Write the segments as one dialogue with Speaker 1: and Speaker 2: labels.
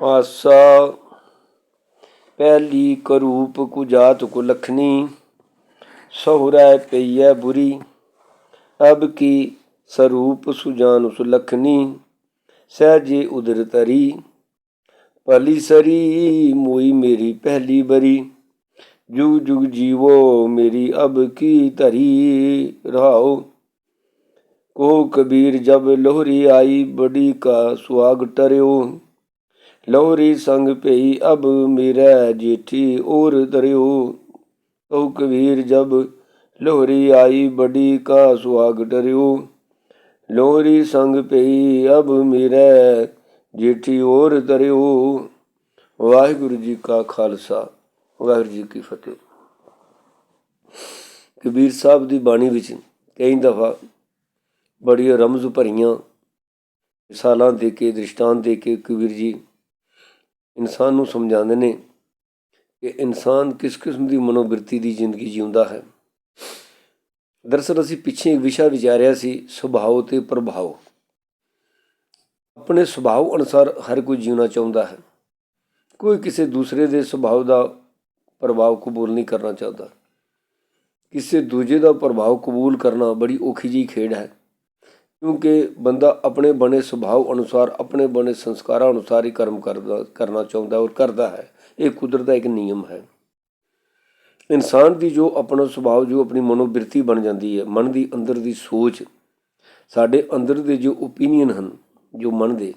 Speaker 1: ਆਸਾ ਪਹਿਲੀ ਕਰੂਪ ਕੁ ਜਾਤ ਕੁ ਲਖਨੀ ਸਹੁਰੈ ਪਈਐ ਬੁਰੀ, ਅਬ ਕੀ ਸਰੂਪ ਸੁਜਾਨ ਸੁਲਖਨੀ ਸਹਿਜੇ ਉਦਰ ਤਰੀ, ਭਲੀ ਸਰੀ ਮੋਈ ਮੇਰੀ ਪਹਿਲੀ ਬਰੀ, ਜੁਗ ਜੁਗ ਜੀਵੋ ਮੇਰੀ ਅਬ ਕੀ ਧਰੀ ਰਹਾਓ ਕੋ ਕਬੀਰ ਜਬ ਲੋਹਰੀ ਆਈ ਬੜੀ ਕਾ ਸੁਆਗ ਟਰਿਓ। ਲੋਹਰੀ ਸੰਗ ਭਈ ਅਬ ਮੇਰਾ ਜੇਠੀ ਔਰ ਦਰਿਓ ਕਹੂ ਕਬੀਰ ਜਬ ਲੋਹਰੀ ਆਈ ਬੜੀ ਕਾ ਸੁਆਗ ਡਰਿਓ ਲੋਹਰੀ ਸੰਗ ਪਈ ਅਬ ਮੇਰਾ ਜੇਠੀ ਔਰ ਦਰਿਓ ਵਾਹਿਗੁਰੂ ਜੀ ਕਾ ਖਾਲਸਾ, ਵਾਹਿਗੁਰੂ ਜੀ ਕੀ ਫਤਿਹ। ਕਬੀਰ ਸਾਹਿਬ ਦੀ ਬਾਣੀ ਵਿੱਚ ਕਈ ਦਫਾ ਬੜੀਆਂ ਰਮਜ਼ ਭਰੀਆਂ, ਮਿਸਾਲਾਂ ਦੇ ਕੇ, ਦ੍ਰਿਸ਼ਟਾਂਤ ਦੇ ਕੇ ਕਬੀਰ ਜੀ ਇਨਸਾਨ ਨੂੰ ਸਮਝਾਉਂਦੇ ਨੇ ਕਿ ਇਨਸਾਨ ਕਿਸ ਕਿਸਮ ਦੀ ਮਨੋਬਿਰਤੀ ਦੀ ਜ਼ਿੰਦਗੀ ਜਿਉਂਦਾ ਹੈ। ਦਰਅਸਲ ਅਸੀਂ ਪਿੱਛੇ ਇੱਕ ਵਿਸ਼ਾ ਵਿਚਾਰਿਆ ਸੀ, ਸੁਭਾਅ ਤੇ ਪ੍ਰਭਾਵ। ਆਪਣੇ ਸੁਭਾਅ ਅਨੁਸਾਰ ਹਰ ਕੋਈ ਜਿਉਣਾ ਚਾਹੁੰਦਾ ਹੈ। ਕੋਈ ਕਿਸੇ ਦੂਸਰੇ ਦੇ ਸੁਭਾਅ ਦਾ ਪ੍ਰਭਾਵ ਕਬੂਲ ਨਹੀਂ ਕਰਨਾ ਚਾਹੁੰਦਾ। ਕਿਸੇ ਦੂਜੇ ਦਾ ਪ੍ਰਭਾਵ ਕਬੂਲ ਕਰਨਾ ਬੜੀ ਔਖੀ ਜੀ ਖੇਡ ਹੈ। ਕਿਉਂਕਿ ਬੰਦਾ ਆਪਣੇ ਬਣੇ ਸੁਭਾਅ ਅਨੁਸਾਰ, ਆਪਣੇ ਬਣੇ ਸੰਸਕਾਰਾਂ ਅਨੁਸਾਰ ਹੀ ਕਰਮ ਕਰਦਾ, ਕਰਨਾ ਚਾਹੁੰਦਾ ਔਰ ਕਰਦਾ ਹੈ। ਇਹ ਕੁਦਰਤ ਦਾ ਇੱਕ ਨਿਯਮ ਹੈ। ਇਨਸਾਨ ਦੀ ਜੋ ਆਪਣਾ ਸੁਭਾਅ, ਜੋ ਆਪਣੀ ਮਨੋਬਿਰਤੀ ਬਣ ਜਾਂਦੀ ਹੈ, ਮਨ ਦੀ ਅੰਦਰ ਦੀ ਸੋਚ, ਸਾਡੇ ਅੰਦਰ ਦੇ ਜੋ ਓਪੀਨੀਅਨ ਹਨ, ਜੋ ਮਨ ਦੇ,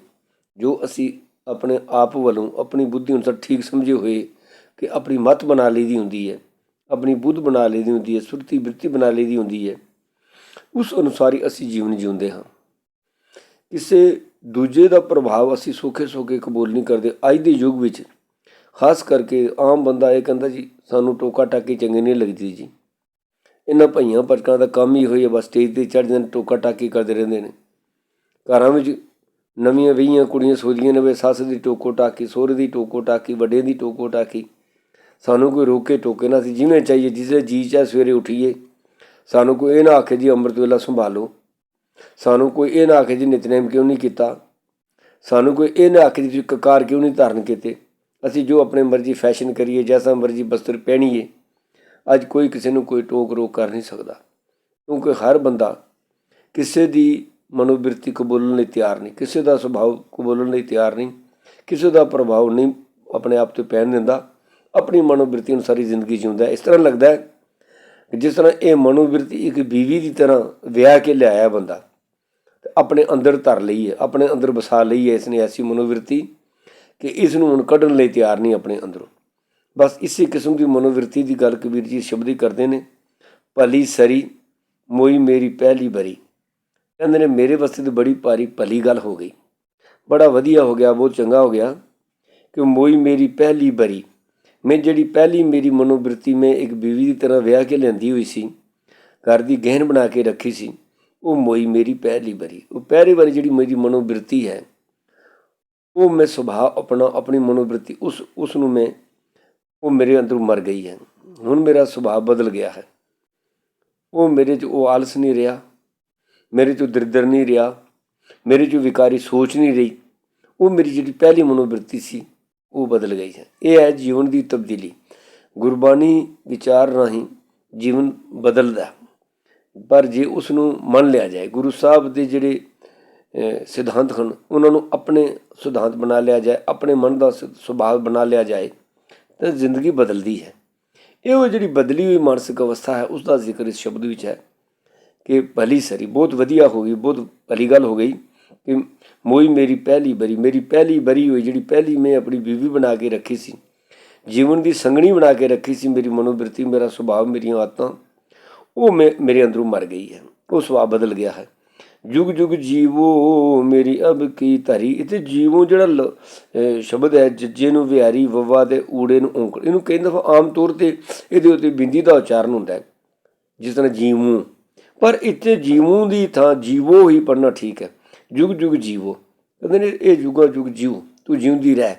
Speaker 1: ਜੋ ਅਸੀਂ ਆਪਣੇ ਆਪ ਵੱਲੋਂ ਆਪਣੀ ਬੁੱਧੀ ਅਨੁਸਾਰ ਠੀਕ ਸਮਝੇ ਹੋਏ ਕਿ ਆਪਣੀ ਮਤ ਬਣਾ ਲਈ ਦੀ ਹੁੰਦੀ ਹੈ, ਆਪਣੀ ਬੁੱਧ ਬਣਾ ਲਈ ਦੀ ਹੁੰਦੀ ਹੈ ਸੁਰਤੀ ਬਿਰਤੀ ਬਣਾ ਲਈ ਦੀ ਹੁੰਦੀ ਹੈ ਉਸ ਅਨੁਸਾਰ ਹੀ ਅਸੀਂ ਜੀਵਨ ਜਿਉਂਦੇ ਹਾਂ। ਕਿਸੇ ਦੂਜੇ ਦਾ ਪ੍ਰਭਾਵ ਅਸੀਂ ਸੋਖੇ ਸੋਖੇ ਕਬੂਲ ਨਹੀਂ ਕਰਦੇ। ਅੱਜ ਦੇ ਯੁੱਗ ਵਿੱਚ ਖਾਸ ਕਰਕੇ ਆਮ ਬੰਦਾ ਇਹ ਕਹਿੰਦਾ ਜੀ, ਸਾਨੂੰ ਟੋਕਾ ਟਾਕੀ ਚੰਗੀ ਨਹੀਂ ਲੱਗਦੀ ਜੀ। ਇਹਨਾਂ ਭਈਆਂ ਪਟਕਾਂ ਦਾ ਕੰਮ ਹੀ ਹੋਈ ਹੈ ਬਸ ਸਟੇਜ ਤੇ ਚੜ੍ਹ ਜਾਂਦੇ ਟੋਕਾ ਟਾਕੀ ਕਰਦੇ ਰਹਿੰਦੇ ਨੇ। ਘਰਾਂ ਵਿੱਚ ਨਵੀਆਂ ਵਹੀਆਂ, ਕੁੜੀਆਂ ਸੋਚਦੀਆਂ ਨੇ ਵੀ ਸੱਸ ਦੀ ਟੋਕੋ ਟਾਕੀ, ਸਹੁਰੇ ਦੀ ਟੋਕੋ ਟਾਕੀ ਵੱਡੇ ਦੀ ਟੋਕੋ ਟਾਕੀ। ਸਾਨੂੰ ਕੋਈ ਰੋਕੇ ਟੋਕੇ ਨਾ ਸੀ। ਜਿਵੇਂ ਚਾਹੀਏ, ਜਿਸੇ ਜੀ ਚਾਹ ਸਵੇਰੇ ਉਠੀਏ। ਸਾਨੂੰ ਕੋਈ ਇਹ ਨਾ ਆਖੇ ਜੀ ਅੰਮ੍ਰਿਤ ਵੇਲਾ ਸੰਭਾਲੋ। ਸਾਨੂੰ ਕੋਈ ਇਹ ਨਾ ਆਖੇ ਜੀ ਨਿਤਨੇਮ ਕਿਉਂ ਨਹੀਂ ਕੀਤਾ? ਸਾਨੂੰ ਕੋਈ ਇਹ ਨਾ ਆਖੇ ਜੀ ਤੁਸੀਂ ਕਕਾਰ ਕਿਉਂ ਨਹੀਂ ਧਾਰਨ ਕੀਤੇ? ਅਸੀਂ ਜੋ ਆਪਣੇ ਮਰਜ਼ੀ ਫੈਸ਼ਨ ਕਰੀਏ, ਜੈਸਾ ਮਰਜ਼ੀ ਬਸਤਰ ਪਹਿਨੀਏ ਅੱਜ ਕੋਈ ਕਿਸੇ ਨੂੰ ਕੋਈ ਟੋਕ ਰੋਕ ਕਰ ਨਹੀਂ ਸਕਦਾ। ਕਿਉਂਕਿ ਹਰ ਬੰਦਾ ਕਿਸੇ ਦੀ ਮਨੋਬਿਰਤੀ ਕਬੂਲਣ ਲਈ ਤਿਆਰ ਨਹੀਂ, ਕਿਸੇ ਦਾ ਸੁਭਾਅ ਕਬੂਲਣ ਲਈ ਤਿਆਰ ਨਹੀਂ, ਕਿਸੇ ਦਾ ਪ੍ਰਭਾਵ ਨਹੀਂ ਆਪਣੇ ਆਪ ਤੇ ਪੈਣ ਦਿੰਦਾ, ਆਪਣੀ ਮਨੋਬਿਰਤੀ ਅਨੁਸਾਰੀ ਜ਼ਿੰਦਗੀ ਜਿਉਂਦਾ ਇਸ ਤਰ੍ਹਾਂ ਲੱਗਦਾ ਹੈ ਜਿਸ ਤਰ੍ਹਾਂ ਇਹ ਮਨੋਵਿਰਤੀ ਇੱਕ ਬੀਵੀ ਦੀ ਤਰ੍ਹਾਂ ਵਿਆਹ ਕੇ ਲਿਆਇਆ ਬੰਦਾ, ਤੇ ਆਪਣੇ ਅੰਦਰ ਧਰ ਲਈ ਹੈ, ਆਪਣੇ ਅੰਦਰ ਵਸਾ ਲਈ ਹੈ ਇਸਨੇ ਐਸੀ ਮਨੋਵਿਰਤੀ ਕਿ ਇਸ ਨੂੰ ਹੁਣ ਕੱਢਣ ਲਈ ਤਿਆਰ ਨਹੀਂ ਆਪਣੇ ਅੰਦਰੋਂ। ਬਸ ਇਸੇ ਕਿਸਮ ਦੀ ਮਨੋਵਿਰਤੀ ਦੀ ਗੱਲ ਕਬੀਰ ਜੀ ਸ਼ਬਦੀ ਕਰਦੇ ਨੇ, ਭਲੀ ਸਰੀ ਮੋਈ ਮੇਰੀ ਪਹਿਲੀ ਬਰੀ। ਕਹਿੰਦੇ ਨੇ, ਮੇਰੇ ਵਾਸਤੇ ਤਾਂ ਬੜੀ ਭਾਰੀ ਭਲੀ ਗੱਲ ਹੋ ਗਈ। ਬੜਾ ਵਧੀਆ ਹੋ ਗਿਆ, ਬਹੁਤ ਚੰਗਾ ਹੋ ਗਿਆ ਕਿ ਮੋਈ ਮੇਰੀ ਪਹਿਲੀ ਬਰੀ। ਮੈਂ ਜਿਹੜੀ ਪਹਿਲੀ ਮੇਰੀ ਮਨੋਵਿਰਤੀ ਮੈਂ ਇੱਕ ਬੀਵੀ ਦੀ ਤਰ੍ਹਾਂ ਵਿਆਹ ਕੇ ਲੈਂਦੀ ਹੋਈ ਸੀ, ਘਰ ਦੀ ਗਹਿਣ ਬਣਾ ਕੇ ਰੱਖੀ ਸੀ, ਉਹ ਮੋਈ ਮੇਰੀ ਪਹਿਲੀ ਵਾਰੀ, ਉਹ ਪਹਿਲੀ ਵਾਰੀ ਜਿਹੜੀ ਮੇਰੀ ਮਨੋਵਿਰਤੀ ਹੈ, ਉਹ ਮੈਂ ਸੁਭਾਅ ਆਪਣਾ, ਆਪਣੀ ਮਨੋਵਿਰਤੀ ਉਸ ਉਸ ਨੂੰ ਮੈਂ, ਉਹ ਮੇਰੇ ਅੰਦਰੋਂ ਮਰ ਗਈ ਹੈ, ਹੁਣ ਮੇਰਾ ਸੁਭਾਅ ਬਦਲ ਗਿਆ ਹੈ। ਉਹ ਮੇਰੇ 'ਚ ਉਹ ਆਲਸ ਨਹੀਂ ਰਿਹਾ, ਮੇਰੇ 'ਚ ਦਰਦਰ ਨਹੀਂ ਰਿਹਾ, ਮੇਰੇ 'ਚ ਵਿਕਾਰੀ ਸੋਚ ਨਹੀਂ ਰਹੀ, ਉਹ ਮੇਰੀ ਜਿਹੜੀ ਪਹਿਲੀ ਮਨੋਵਿਰਤੀ ਸੀ ਉਹ ਬਦਲ ਗਈ ਹੈ। ਇਹ ਹੈ ਜੀਵਨ ਦੀ ਤਬਦੀਲੀ। ਗੁਰਬਾਣੀ ਵਿਚਾਰ ਰਾਹੀਂ ਜੀਵਨ ਬਦਲਦਾ ਪਰ ਜੇ ਉਸ ਨੂੰ ਮੰਨ ਲਿਆ ਜਾਏ, ਗੁਰੂ ਸਾਹਿਬ ਦੇ ਜਿਹੜੇ ਸਿਧਾਂਤ ਹਨ, ਉਹਨਾਂ ਨੂੰ ਆਪਣੇ ਸਿਧਾਂਤ ਬਣਾ ਲਿਆ ਜਾਏ, ਆਪਣੇ ਮਨ ਦਾ ਸੁ- ਸੁਭਾਅ ਬਣਾ ਲਿਆ ਜਾਏ, ਤਾਂ ਜ਼ਿੰਦਗੀ ਬਦਲਦੀ ਹੈ। ਇਹ ਉਹ ਜਿਹੜੀ ਬਦਲੀ ਹੋਈ ਮਾਨਸਿਕ ਅਵਸਥਾ ਹੈ ਉਸ ਦਾ ਜ਼ਿਕਰ ਇਸ ਸ਼ਬਦ ਵਿੱਚ ਹੈ ਕਿ ਭਲੀ ਸਰੀ ਬਹੁਤ ਵਧੀਆ ਹੋ ਗਈ, ਬਹੁਤ ਭਲੀ ਗੱਲ ਹੋ ਗਈ। ਕਿ ਮੋਈ ਮੇਰੀ ਪਹਿਲੀ ਬਰੀ, ਮੇਰੀ ਪਹਿਲੀ ਬਰੀ ਹੋਈ ਜਿਹੜੀ ਪਹਿਲੀ ਮੈਂ ਆਪਣੀ ਬੀਵੀ ਬਣਾ ਕੇ ਰੱਖੀ ਸੀ। ਜੀਵਨ ਦੀ ਸੰਗਣੀ ਬਣਾ ਕੇ ਰੱਖੀ ਸੀ ਮੇਰੀ ਮਨੋਬਿਰਤੀ ਮੇਰਾ ਸੁਭਾਅ, ਮੇਰੀਆਂ ਆਦਤਾਂ। ਉਹ ਮੈਂ, ਮੇਰੇ ਅੰਦਰੋਂ ਮਰ ਗਈ ਹੈ। ਉਹ ਸੁਭਾਅ ਬਦਲ ਗਿਆ ਹੈ। ਜੁਗ ਜੁਗ ਜੀਵੋ ਮੇਰੀ ਅਬ ਕੀ ਧਰੀ। ਇਤੇ ਜੀਵੋ ਜਿਹੜਾ ਲ- ਸ਼ਬਦ ਹੈ ਜੱਜੇ ਨੂੰ ਵਿਹਾਰੀ, ਵਵਾ ਤੇ ਊੜੇ ਨੂੰ ਔਂਕੜ ਇਹਨੂੰ ਕਈ ਦਫਾ ਆਮ ਤੌਰ ਤੇ ਇਹਦੇ ਉੱਤੇ ਬਿੰਦੀ ਦਾ ਉਚਾਰਨ ਹੁੰਦਾ ਹੈ, ਜਿਸ ਤਰ੍ਹਾਂ ਜੀਵੂ। ਪਰ ਇੱਥੇ ਜੀਵੂ ਦੀ ਥਾਂ ਜੀਵੋ ਹੀ ਪੜਨਾ ਠੀਕ ਹੈ। ਜੁਗ ਜੁਗ ਜੀਵੋ। ਕਹਿੰਦੇ ਨੇ, ਇਹ ਜੁਗਾ ਜੁਗ ਜੀਵ ਤੂੰ ਜਿਉਂਦੀ ਰਹਿ।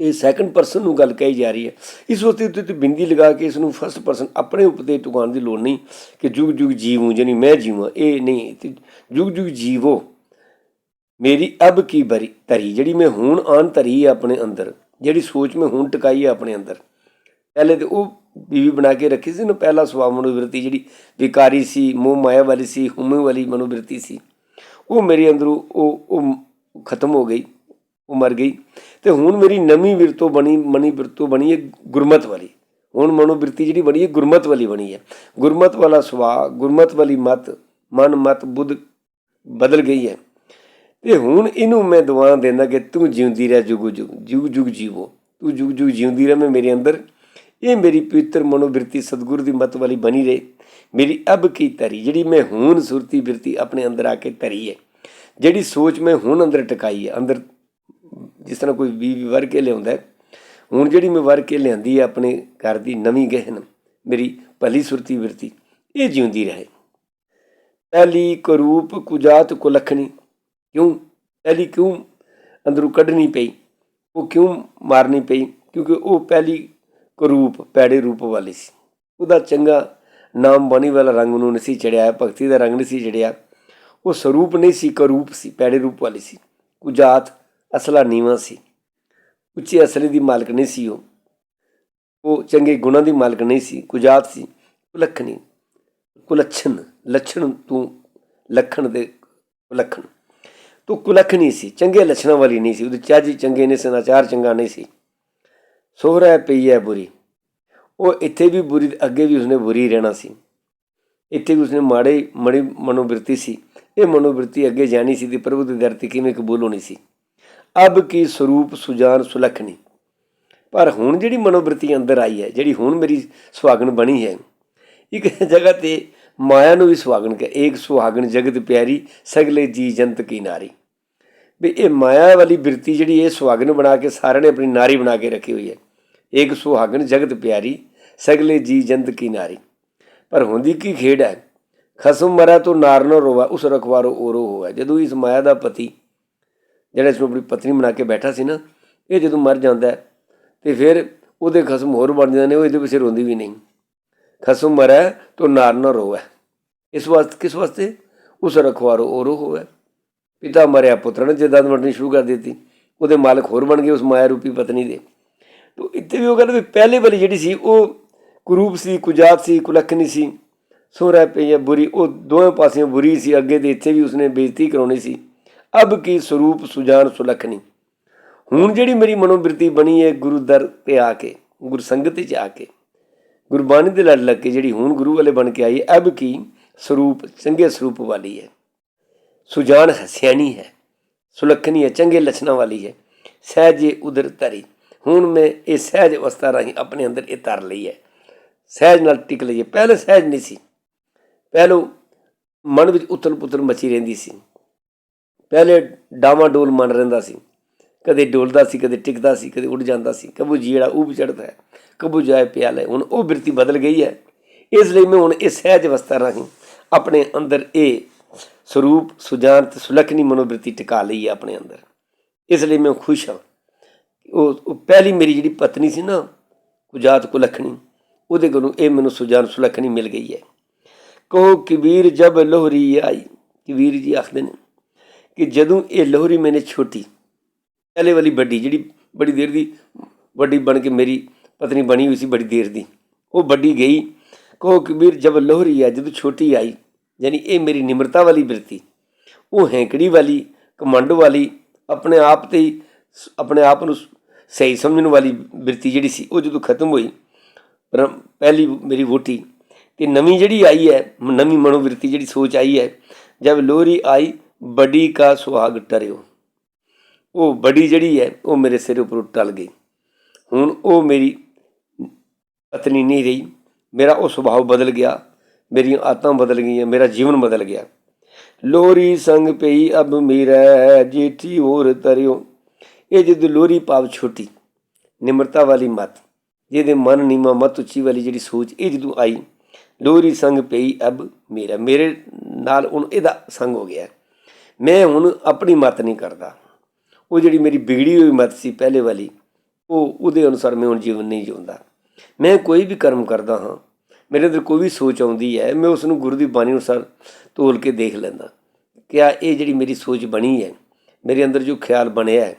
Speaker 1: ਇਹ ਸੈਕੰਡ ਪਰਸਨ ਨੂੰ ਗੱਲ ਕਹੀ ਜਾ ਰਹੀ ਹੈ। ਇਸ ਵਾਸਤੇ ਉੱਤੇ ਬਿੰਦੀ ਲਗਾ ਕੇ ਇਸ ਨੂੰ ਫਸਟ ਪਰਸਨ ਆਪਣੇ ਉੱਤੇ ਟੁਕਾਉਣ ਦੀ ਲੋੜ ਨਹੀਂ ਕਿ ਜੁਗ ਜੁਗ ਜੀਵੂ ਜਾਨੀ ਮੈਂ ਜੀਵਾਂ, ਇਹ ਨਹੀਂ। ਤੇ ਜੁਗ ਜੁਗ ਜੀਵੋ, ਮੇਰੀ ਅਬ ਕੀ ਬਰੀ ਧਰੀ ਜਿਹੜੀ ਮੈਂ ਹੁਣ ਆਨ ਧਰੀ ਹੈ ਆਪਣੇ ਅੰਦਰ, ਜਿਹੜੀ ਸੋਚ ਮੈਂ ਹੁਣ ਟਿਕਾਈ ਹੈ ਆਪਣੇ ਅੰਦਰ। ਪਹਿਲੇ ਤੇ ਉਹ ਬੀਵੀ ਬਣਾ ਕੇ ਰੱਖੀ ਸੀ ਨਾ, ਪਹਿਲਾ ਸੁਭਾਅ ਮਨੋਵਿਰਤੀ ਜਿਹੜੀ ਵਿਕਾਰੀ ਸੀ, ਮੋਹ ਮਾਇਆ ਵਾਲੀ ਸੀ ਹੁਮੇ ਵਾਲੀ ਮਨੋਵਿਰਤੀ ਸੀ। ਉਹ ਮੇਰੇ ਅੰਦਰੋਂ ਉਹ ਉਹ ਖਤਮ ਹੋ ਗਈ, ਉਹ ਮਰ ਗਈ। ਤੇ ਹੁਣ ਮੇਰੀ ਨਵੀਂ ਵਿਰਤੋਂ ਬਣੀ, ਮਨੀ ਵਿਰਤੋ ਬਣੀ ਹੈ ਗੁਰਮਤ ਵਾਲੀ। ਹੁਣ ਮਨੋਵਿਰਤੀ ਜਿਹੜੀ ਬਣੀ ਹੈ ਗੁਰਮਤ ਵਾਲੀ ਬਣੀ ਹੈ। ਗੁਰਮਤ ਵਾਲਾ ਸੁਭਾਅ, ਗੁਰਮਤ ਵਾਲੀ ਮਤ, ਮਨ, ਮਤ, ਬੁੱਧ ਬਦਲ ਗਈ ਹੈ। ਤੇ ਹੁਣ ਇਹਨੂੰ ਮੈਂ ਦੁਆ ਦਿੰਦਾ ਕਿ ਤੂੰ ਜਿਉਂਦੀ ਰਹਿ, ਜੁਗ ਜੁਗ ਜੁਗ ਜੁਗ ਜੀਵੋ। ਤੂੰ ਜੁਗ ਜੁਗ ਜਿਉਂਦੀ ਰਹਿ, ਮੈਂ ਮੇਰੇ ਅੰਦਰ। ਇਹ ਮੇਰੀ ਪਵਿੱਤਰ ਮਨੋਵਿਰਤੀ ਸਤਿਗੁਰੂ ਦੀ ਮਤ ਵਾਲੀ ਬਣੀ ਰਹੇ। ਮੇਰੀ ਅਬ ਕੀ ਧਰੀ, ਜਿਹੜੀ ਮੈਂ ਹੁਣ ਸੁਰਤੀ ਬਿਰਤੀ ਆਪਣੇ ਅੰਦਰ ਆ ਕੇ ਧਰੀ ਹੈ, ਜਿਹੜੀ ਸੋਚ ਮੈਂ ਹੁਣ ਅੰਦਰ ਟਿਕਾਈ ਹੈ, ਅੰਦਰ ਜਿਸ ਤਰ੍ਹਾਂ ਕੋਈ ਵੀ ਵਰ ਕੇ ਲਿਆਉਂਦਾ ਹੁਣ ਜਿਹੜੀ ਮੈਂ ਵਰ ਕੇ ਲਿਆਂਦੀ ਹੈ ਆਪਣੇ ਘਰ ਦੀ ਨਵੀਂ ਗਹਿਨ ਮੇਰੀ ਭਲੀ ਸੁਰਤੀ ਬਿਰਤੀ, ਇਹ ਜਿਉਂਦੀ ਰਹੇ। ਪਹਿਲੀ ਕਰੂਪ ਕੁਜਾਤ ਕੁਲਖਣੀ, ਕਿਉਂ? ਪਹਿਲੀ ਕਿਉਂ ਅੰਦਰੋਂ ਕੱਢਣੀ ਪਈ? ਉਹ ਕਿਉਂ ਮਾਰਨੀ ਪਈ? ਕਿਉਂਕਿ ਉਹ ਪਹਿਲੀ ਕਰੂਪ ਪੈੜੇ ਰੂਪ ਵਾਲੀ ਸੀ। ਉਹਦਾ ਚੰਗਾ ਨਾਮ ਬਣੀ ਵਾਲਾ ਰੰਗ ਨੂੰ ਨਹੀਂ ਸੀ ਚੜਿਆ, ਭਗਤੀ ਦਾ ਰੰਗ ਨਹੀਂ ਸੀ ਚੜਿਆ। ਉਹ ਸਰੂਪ ਨਹੀਂ ਸੀ, ਕਰੂਪ ਸੀ, ਪੈੜੇ ਰੂਪ ਵਾਲੀ ਸੀ। ਕੁਜਾਤ ਅਸਲਾ ਨੀਵਾ ਸੀ। ਉੱਚੇ ਅਸਲੇ ਦੀ ਮਾਲਕ ਨਹੀਂ ਸੀ ਉਹ। ਉਹ ਚੰਗੇ ਗੁਣਾਂ ਦੀ ਮਾਲਕ ਨਹੀਂ ਸੀ। ਕੁਜਾਤ ਸੀ, ਕੁਲੱਖਣੀ। ਕੁਲੱਛਣ, ਲੱਛਣ ਤੂੰ ਲੱਖਣ ਦੇ ਕੁਲੱਖਣ। ਤੂੰ ਕੁਲੱਖਣੀ ਸੀ, ਚੰਗੇ ਲੱਛਣਾਂ ਵਾਲੀ ਨਹੀਂ ਸੀ। ਉਹਦੇ ਚਾਜੀ ਚੰਗੇ ਨੇ, ਸਨਾਚਾਰ ਚੰਗਾ ਨਹੀਂ ਸੀ। ਸੋਹਰਾ ਪਈ ਹੈ ਬੁਰੀ। ਉਹ ਇੱਥੇ ਵੀ ਬੁਰੀ, ਅੱਗੇ ਵੀ ਉਸਨੇ ਬੁਰੀ ਰਹਿਣਾ ਸੀ। ਇੱਥੇ ਵੀ ਉਸਨੇ ਮਾੜੇ, ਮੜੀ ਮਨੋਬਿਰਤੀ ਸੀ। ਇਹ ਮਨੋਬਿਰਤੀ ਅੱਗੇ ਜਾਣੀ ਸੀ ਤੇ ਪ੍ਰਭੂ ਦੇ ਦਰ ਤੇ ਕਿਵੇਂ ਕਬੂਲ ਹੋਣੀ ਸੀ। ਅਬ ਕੀ ਸਰੂਪ ਸੁਜਾਨ ਸੁਲਖਣੀ। ਪਰ ਹੁਣ ਜਿਹੜੀ ਮਨੋਬਿਰਤੀ ਅੰਦਰ ਆਈ ਹੈ, ਜਿਹੜੀ ਹੁਣ ਮੇਰੀ ਸੁਹਾਗਣ ਬਣੀ ਹੈ, ਇੱਕ ਜਗ੍ਹਾ ਤੇ ਮਾਇਆ ਨੂੰ ਵੀ ਸੁਹਾਗਣ ਕਹੇ, ਏਕ ਸੁਹਾਗਣ ਜਗਤ ਪਿਆਰੀ, ਸਗਲੇ ਜੀ ਜੰਤ ਕੀ ਨਾਰੀ। ਵੀ ਇਹ ਮਾਇਆ ਵਾਲੀ ਬਿਰਤੀ ਜਿਹੜੀ ਇਹ ਸੁਹਾਗਣ ਬਣਾ ਕੇ ਸਾਰਿਆਂ ਨੇ ਆਪਣੀ ਨਾਰੀ ਬਣਾ ਕੇ ਰੱਖੀ ਹੋਈ ਹੈ। ਏਕ ਸੁਹਾਗਣ ਜਗਤ ਪਿਆਰੀ ਸਗਲੇ ਜੀ ਜੰਦ ਕੀ ਨਾਰੀ। ਪਰ ਹੁੰਦੀ ਕੀ ਖੇਡ ਹੈ? ਖਸਮ ਮਰਾ ਤੋਂ ਨਾਰ ਨਾ ਰੋਵਾ ਉਸ ਰਖਵਾਰੋ ਓਰੋ ਹੋਇਆ ਜਦੋਂ ਇਸ ਮਾਇਆ ਦਾ ਪਤੀ ਜਿਹੜਾ ਇਸ ਨੂੰ ਆਪਣੀ ਪਤਨੀ ਬਣਾ ਕੇ ਬੈਠਾ ਸੀ ਨਾ ਇਹ ਜਦੋਂ ਮਰ ਜਾਂਦਾ ਹੈ, ਤੇ ਫਿਰ ਉਹਦੇ ਖਸਮ ਹੋਰ ਬਣ ਜਾਂਦੇ ਨੇ ਉਹ ਇਹਦੇ ਪਿੱਛੇ ਰੋਂਦੀ ਵੀ ਨਹੀਂ। ਖਸਮ ਮਰੈ ਤੋ ਨਾਰਨਾ ਰੋਵੈ। ਇਸ ਵਾਸਤੇ ਕਿਸ ਵਾਸਤੇ? ਉਸ ਰਖਵਾਰੋ ਓਰੋ ਹੋਵੇ। ਪਿਤਾ ਮਰਿਆ ਪੁੱਤਰ ਨੇ ਜਦਾਂ ਵੰਡਣੀ ਸ਼ੁਰੂ ਕਰ ਦਿੱਤੀ ਉਹਦੇ ਮਾਲਕ ਹੋਰ ਬਣ ਗਏ ਉਸ ਮਾਇਆ ਰੂਪੀ ਪਤਨੀ ਦੇ। ਤੋ ਇੱਥੇ ਵੀ ਉਹ ਕਹਿੰਦੇ ਵੀ ਪਹਿਲੇ ਵਾਲੀ ਜਿਹੜੀ ਸੀ ਉਹ ਕੁਰੂਪ ਸੀ, ਕੁਜਾਤ ਸੀ, ਕੁਲੱਖਣੀ ਸੀ। ਸੋ ਰਹਿ ਪਈ ਹੈ ਬੁਰੀ, ਉਹ ਦੋਵੇਂ ਪਾਸਿਓਂ ਬੁਰੀ ਸੀ, ਅੱਗੇ ਦੇ ਇੱਥੇ ਵੀ ਉਸਨੇ ਬੇਇੱਜ਼ਤੀ ਕਰਾਉਣੀ ਸੀ। ਅਬ ਕੀ ਸਰੂਪ ਸੁਜਾਨ ਸੁਲੱਖਣੀ। ਹੁਣ ਜਿਹੜੀ ਮੇਰੀ ਮਨੋਬਿਰਤੀ ਬਣੀ ਹੈ ਗੁਰੂ ਦਰ ਤੇ ਆ ਕੇ, ਗੁਰ ਸੰਗਤ ਵਿੱਚ ਆ ਕੇ, ਗੁਰਬਾਣੀ ਦੇ ਲੜ ਲੱਗ ਕੇ ਜਿਹੜੀ ਹੁਣ ਗੁਰੂ ਵਾਲੇ ਬਣ ਕੇ ਆਈ ਹੈ ਅਬ ਕੀ ਸਰੂਪ, ਚੰਗੇ ਸਰੂਪ ਵਾਲੀ ਹੈ ਸੁਜਾਨ ਹਸਿਆਣੀ ਹੈ, ਸੁਲੱਖਣੀ ਹੈ, ਚੰਗੇ ਲੱਛਣਾਂ ਵਾਲੀ ਹੈ ਸਹਿਜੇ ਉਦਰ ਧਰੀ। ਹੁਣ ਮੈਂ ਇਹ ਸਹਿਜ ਅਵਸਥਾ ਰਾਹੀਂ ਆਪਣੇ ਅੰਦਰ ਇਹ ਤਰ ਲਈ ਹੈ ਸਹਿਜ ਨਾਲ ਟਿਕ ਲਈਏ। ਪਹਿਲੇ ਸਹਿਜ ਨਹੀਂ ਸੀ। ਪਹਿਲੋ ਮਨ ਵਿੱਚ ਉਤਲ ਪੁਤਲ ਮਚੀ ਰਹਿੰਦੀ ਸੀ। ਪਹਿਲੇ ਡਾਵਾਂ ਡੋਲ ਮਨ ਰਹਿੰਦਾ ਸੀ। ਕਦੇ ਡੋਲਦਾ ਸੀ, ਕਦੇ ਟਿਕਦਾ ਸੀ, ਕਦੇ ਉੱਡ ਜਾਂਦਾ ਸੀ। ਕਬੂ ਜੀੜਾ ਉਹ ਚੜਦਾ ਹੈ। ਕਬੂ ਜਾਏ ਪਿਆਲੇ ਹੁਣ ਉਹ ਬਿਰਤੀ ਬਦਲ ਗਈ ਹੈ। ਇਸ ਲਈ ਮੈਂ ਹੁਣ ਇਹ ਸਹਿਜ ਅਵਸਥਾ ਰਾਹੀਂ ਆਪਣੇ ਅੰਦਰ ਇਹ ਸਰੂਪ ਸੁਜਾਨ ਤੇ ਸੁਲਖਣੀ ਮਨੋਬਿਰਤੀ ਟਿਕਾ ਲਈ ਹੈ ਆਪਣੇ ਅੰਦਰ। ਇਸ ਲਈ ਮੈਂ ਖੁਸ਼ ਹਾਂ। ਉਹ ਉਹ ਪਹਿਲੀ ਮੇਰੀ ਜਿਹੜੀ ਪਤਨੀ ਸੀ ਨਾ, ਕੁਜਾਤ ਕੁਲਖਣੀ ਉਹਦੇ ਕੋਲੋਂ ਇਹ ਮੈਨੂੰ ਸੁਜਾਨ ਸੁਲੱਖਣੀ ਮਿਲ ਗਈ ਹੈ। ਕਹੋ ਕਬੀਰ ਜਬ ਲੋਹਰੀ ਆਈ ਕਬੀਰ ਜੀ ਆਖਦੇ ਨੇ ਕਿ ਜਦੋਂ ਇਹ ਲੋਹਰੀ ਮੈਨੇ ਛੋਟੀ, ਪਹਿਲੇ ਵਾਲੀ ਵੱਡੀ ਜਿਹੜੀ ਬੜੀ ਦੇਰ ਦੀ ਵੱਡੀ ਬਣ ਕੇ ਮੇਰੀ ਪਤਨੀ ਬਣੀ ਹੋਈ ਸੀ ਬੜੀ ਦੇਰ ਦੀ, ਉਹ ਵੱਡੀ ਗਈ। ਕਹੋ ਕਬੀਰ ਜਬ ਲੋਹਰੀ ਆ ਜਦੋਂ ਛੋਟੀ ਆਈ, ਯਾਨੀ ਇਹ ਮੇਰੀ ਨਿਮਰਤਾ ਵਾਲੀ ਬਿਰਤੀ, ਉਹ ਹੈਂਕੜੀ ਵਾਲੀ, ਕਮਾਂਡੋ ਵਾਲੀ, ਆਪਣੇ ਆਪ ਤੇ ਹੀ ਸ- ਆਪਣੇ ਆਪ ਨੂੰ ਸਹੀ ਸਮਝਣ ਵਾਲੀ ਬਿਰਤੀ ਜਿਹੜੀ ਸੀ, ਉਹ ਜਦੋਂ ਖਤਮ ਹੋਈ ਪਹਿਲੀ ਮੇਰੀ ਵੋਟੀ ਤੇ ਨਵੀਂ ਜਿਹੜੀ ਆਈ ਹੈ, ਨਵੀਂ ਮਨੋਵਿਰਤੀ ਜਿਹੜੀ ਸੋਚ ਆਈ ਹੈ, ਜਦ ਲੋਹਰੀ ਆਈ, ਬੜੀ ਕਾ ਸੁਹਾਗ ਟਰਿਓ। ਉਹ ਬੜੀ ਜਿਹੜੀ ਹੈ, ਉਹ ਮੇਰੇ ਸਿਰ ਉੱਪਰ ਟਲ ਗਈ। ਹੁਣ ਉਹ ਮੇਰੀ ਪਤਨੀ ਨਹੀਂ ਰਹੀ। ਮੇਰਾ ਉਹ ਸੁਭਾਅ ਬਦਲ ਗਿਆ। ਮੇਰੀਆਂ ਆਦਤਾਂ ਬਦਲ ਗਈਆਂ। ਮੇਰਾ ਜੀਵਨ ਬਦਲ ਗਿਆ। ਲੋਰੀ ਸੰਗ ਪਈ, ਅਬ ਮੇਰਾ ਜੇਠੀ ਹੋਰ ਤਰਿਓ। ਇਹ ਜਦ ਲੋਰੀ ਭਾਵ ਛੋਟੀ, ਨਿਮਰਤਾ ਵਾਲੀ ਮਤ। ਜਿਹਦੇ ਮਨ ਨੀਮਾ ਮਤ ਉੱਚੀ ਵਾਲੀ ਜਿਹੜੀ ਸੋਚ, ਇਹ ਜਦੋਂ ਆਈ, ਲੋਰੀ ਸੰਗ ਪਈ, ਅਬ ਮੇਰਾ, ਮੇਰੇ ਨਾਲ ਹੁਣ ਇਹਦਾ ਸੰਗ ਹੋ ਗਿਆ। ਮੈਂ ਹੁਣ ਆਪਣੀ ਮਤ ਨਹੀਂ ਕਰਦਾ। ਉਹ ਜਿਹੜੀ ਮੇਰੀ ਵਿਗੜੀ ਹੋਈ ਮਤ ਸੀ ਪਹਿਲੇ ਵਾਲੀ, ਉਹ ਉਹਦੇ ਅਨੁਸਾਰ ਮੈਂ ਹੁਣ ਜੀਵਨ ਨਹੀਂ ਜਿਉਂਦਾ। ਮੈਂ ਕੋਈ ਵੀ ਕਰਮ ਕਰਦਾ ਹਾਂ, ਮੇਰੇ ਅੰਦਰ ਕੋਈ ਵੀ ਸੋਚ ਆਉਂਦੀ ਹੈ, ਮੈਂ ਉਸ ਨੂੰ ਗੁਰੂ ਦੀ ਬਾਣੀ ਅਨੁਸਾਰ ਤੋਲ ਕੇ ਦੇਖ ਲੈਂਦਾ। ਕਿ ਆ ਇਹ ਜਿਹੜੀ ਮੇਰੀ ਸੋਚ ਬਣੀ ਹੈ, ਮੇਰੇ ਅੰਦਰ ਜੋ ਖਿਆਲ ਬਣਿਆ ਹੈ,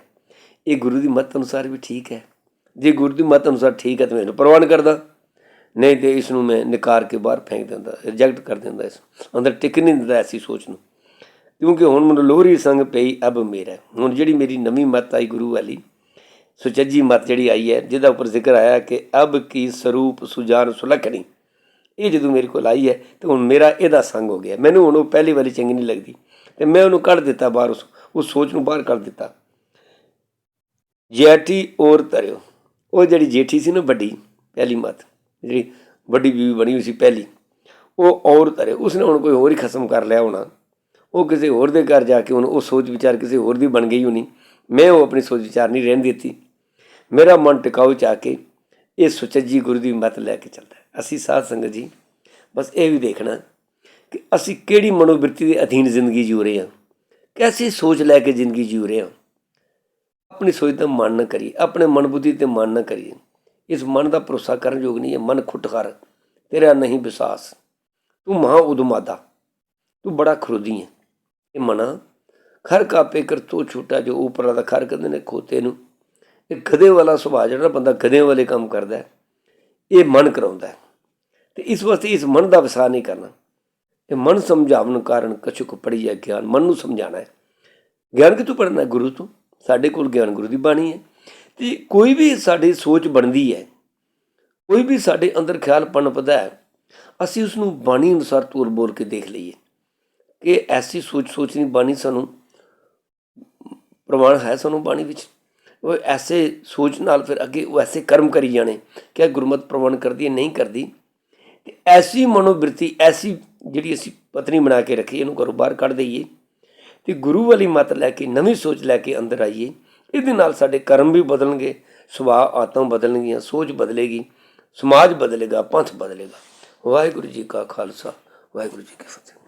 Speaker 1: ਇਹ ਗੁਰੂ ਦੀ ਮੱਤ ਅਨੁਸਾਰ ਵੀ ਠੀਕ ਹੈ। ਜੇ ਗੁਰੂ ਦੀ ਮੱਤ ਅਨੁਸਾਰ ਠੀਕ ਹੈ ਤਾਂ ਮੈਂ ਪ੍ਰਵਾਨ ਕਰਦਾ। ਨਹੀਂ ਤੇ ਇਸ ਨੂੰ ਮੈਂ ਨਕਾਰ ਕੇ ਬਾਹਰ ਫੈਂਕ ਦਿੰਦਾ ਰਿਜੈਕਟ ਕਰ ਦਿੰਦਾ ਇਸ ਅੰਦਰ ਟਿਕ ਨਹੀਂ ਦਿੰਦਾ ਐਸੀ ਸੋਚ ਨੂੰ। ਕਿਉਂਕਿ ਹੁਣ ਮੈਨੂੰ ਲੋਹਰੀ ਸੰਗ ਪਈ, ਅਬ ਮੇਰਾ। ਹੁਣ ਜਿਹੜੀ ਮੇਰੀ ਨਵੀਂ ਮੱਤ ਆਈ ਗੁਰੂ ਵਾਲੀ, ਸੁਚੱਜੀ ਮੱਤ ਜਿਹੜੀ ਆਈ ਹੈ, ਜਿਹਦਾ ਉੱਪਰ ਜ਼ਿਕਰ ਆਇਆ ਕਿ ਅਬ ਕੀ ਸਰੂਪ ਸੁਜਾਨ ਸੁਲਖਣੀ। ਇਹ ਜਦੋਂ ਮੇਰੇ ਕੋਲ ਆਈ ਹੈ, ਤੇ ਹੁਣ ਮੇਰਾ ਇਹਦਾ ਸੰਗ ਹੋ ਗਿਆ। ਮੈਨੂੰ ਹੁਣ ਉਹ ਪਹਿਲੀ ਵਾਰੀ ਚੰਗੀ ਨਹੀਂ ਲੱਗਦੀ। ਤੇ ਮੈਂ ਉਹਨੂੰ ਕੱਢ ਦਿੱਤਾ ਬਾਹਰ, ਉਸ ਉਸ ਸੋਚ ਨੂੰ ਬਾਹਰ ਕੱਢ ਦਿੱਤਾ। ਜੇਠੀ ਔਰ ਤਰਿਓ ਉਹ ਜਿਹੜੀ ਜੇਠੀ ਸੀ ਨਾ ਵੱਡੀ, ਪਹਿਲੀ ਮੱਤ, ਜਿਹੜੀ ਵੱਡੀ ਬੀਵੀ ਬਣੀ ਹੋਈ ਸੀ ਪਹਿਲੀ, ਉਹ ਔਰ ਤਰੇ, ਉਸਨੇ ਹੁਣ ਕੋਈ ਹੋਰ ਹੀ ਖਸਮ ਕਰ ਲਿਆ ਹੋਣਾ। ਉਹ ਕਿਸੇ ਹੋਰ ਦੇ ਘਰ ਜਾ ਕੇ ਹੁਣ ਉਹ ਸੋਚ ਵਿਚਾਰ ਕਿਸੇ ਹੋਰ ਦੀ ਬਣ ਗਈ ਹੋਣੀ। ਮੈਂ ਉਹ ਆਪਣੀ ਸੋਚ ਵਿਚਾਰ ਨਹੀਂ ਰਹਿਣ ਦਿੱਤੀ। ਮੇਰਾ ਮਨ ਟਿਕਾਊ ਚ ਆ ਕੇ ਇਹ ਸੁਚੱਜੀ ਗੁਰੂ ਦੀ ਮੱਤ ਲੈ ਕੇ ਚੱਲਦਾ ਅਸੀਂ ਸਾਧ ਸੰਗਤ ਜੀ, ਬਸ ਇਹ ਵੀ ਦੇਖਣਾ ਕਿ ਅਸੀਂ ਕਿਹੜੀ ਮਨੋਬਿਰਤੀ ਦੇ ਅਧੀਨ ਜ਼ਿੰਦਗੀ ਜੀਉ ਰਹੇ ਹਾਂ। ਕੈਸੀ ਸੋਚ ਲੈ ਕੇ ਜ਼ਿੰਦਗੀ ਜੀਉ ਰਹੇ ਹਾਂ। ਆਪਣੀ ਸੋਚ ਦਾ ਮਨ ਨਾ ਕਰੀਏ, ਆਪਣੇ ਮਨ ਬੁੱਧੀ ਤੇ ਮਨ ਨਾ ਕਰੀਏ। ਇਸ ਮਨ ਦਾ ਭਰੋਸਾ ਕਰਨ ਯੋਗ ਨਹੀਂ ਹੈ। ਮਨ ਖੁੱਟਖਰ ਤੇਰਾ ਨਹੀਂ ਵਿਸਾਸ ਤੂੰ ਮਹਾ ਉਦਮਾਦਾ, ਤੂੰ ਬੜਾ ਖਰੋਦੀ ਹੈ। ਇਹ ਮਨਾ, ਖਰ ਕਾਪੇ ਕਰ ਤੋ ਛੋਟਾ, ਜੋ ਉਪਰ ਦਾ ਖਰ ਕਹਿੰਦੇ ਨੇ ਖੋਤੇ ਨੂੰ। ਇਹ ਗਧੇ ਵਾਲਾ ਸੁਭਾਅ ਜਿਹੜਾ ਬੰਦਾ ਗਧੇ ਵਾਲੇ ਕੰਮ ਕਰਦਾ ਹੈ, ਇਹ ਮਨ ਕਰਾਉਂਦਾ ਹੈ। ਤੇ ਇਸ ਵਾਸਤੇ ਇਸ ਮਨ ਦਾ ਵਿਸਾਰ ਨਹੀਂ ਕਰਨਾ। ਇਹ ਮਨ ਸਮਝਾਵਨ ਕਾਰਨ ਕਛੁਕ ਪੜੀ ਗਿਆਨ ਮਨ ਨੂੰ ਸਮਝਾਣਾ ਹੈ। ਗਿਆਨ ਕਿਤੋਂ ਪੜਨਾ ਹੈ? ਗੁਰੂ ਤੋਂ। ਸਾਡੇ ਕੋਲ ਗਿਆਨ ਗੁਰੂ ਦੀ ਬਾਣੀ ਹੈ। ਤੇ ਕੋਈ ਵੀ ਸਾਡੀ ਸੋਚ ਬਣਦੀ ਹੈ, ਕੋਈ ਵੀ ਸਾਡੇ ਅੰਦਰ ਖਿਆਲ ਪਨਪਦਾ ਹੈ, ਅਸੀਂ ਉਸ ਨੂੰ ਬਾਣੀ ਅਨੁਸਾਰ ਤੋਲ ਬੋਲ ਕੇ ਦੇਖ ਲਈਏ। ਕਿ ਐਸੀ ਸੋਚ ਸੋਚਣੀ ਬਾਣੀ ਸਾਨੂੰ ਪ੍ਰਮਾਣ ਹੈ ਸਾਨੂੰ ਬਾਣੀ ਵਿੱਚ। ਉਹ ਐਸੇ ਸੋਚ ਨਾਲ ਫਿਰ ਅੱਗੇ ਉਹ ਐਸੇ ਕਰਮ ਕਰੀ ਜਾਣੇ ਕਿ ਗੁਰਮਤ ਪ੍ਰਵਣ ਕਰਦੀ ਹੈ, ਨਹੀਂ ਕਰਦੀ। ਤੇ ਐਸੀ ਮਨੋਬਿਰਤੀ ਐਸੀ ਜਿਹੜੀ ਅਸੀਂ ਪਤਨੀ ਬਣਾ ਕੇ ਰੱਖੀ, ਇਹਨੂੰ ਘਰੋਂ ਬਾਹਰ ਕੱਢ ਦਈਏ। ਤੇ ਗੁਰੂ ਵਾਲੀ ਮਤ ਲੈ ਕੇ, ਨਵੀਂ ਸੋਚ ਲੈ ਕੇ ਅੰਦਰ ਆਈਏ, ਇਹਦੇ ਨਾਲ ਸਾਡੇ ਕਰਮ ਵੀ ਬਦਲਣਗੇ, ਸੁਭਾਅ ਆਤਮ ਬਦਲਣਗੀਆਂ, ਸੋਚ ਬਦਲੇਗੀ, ਸਮਾਜ ਬਦਲੇਗਾ, ਪੰਥ ਬਦਲੇਗਾ। ਵਾਹਿਗੁਰੂ ਜੀ ਕਾ ਖਾਲਸਾ, ਵਾਹਿਗੁਰੂ ਜੀ ਕੀ ਫਤਿਹ।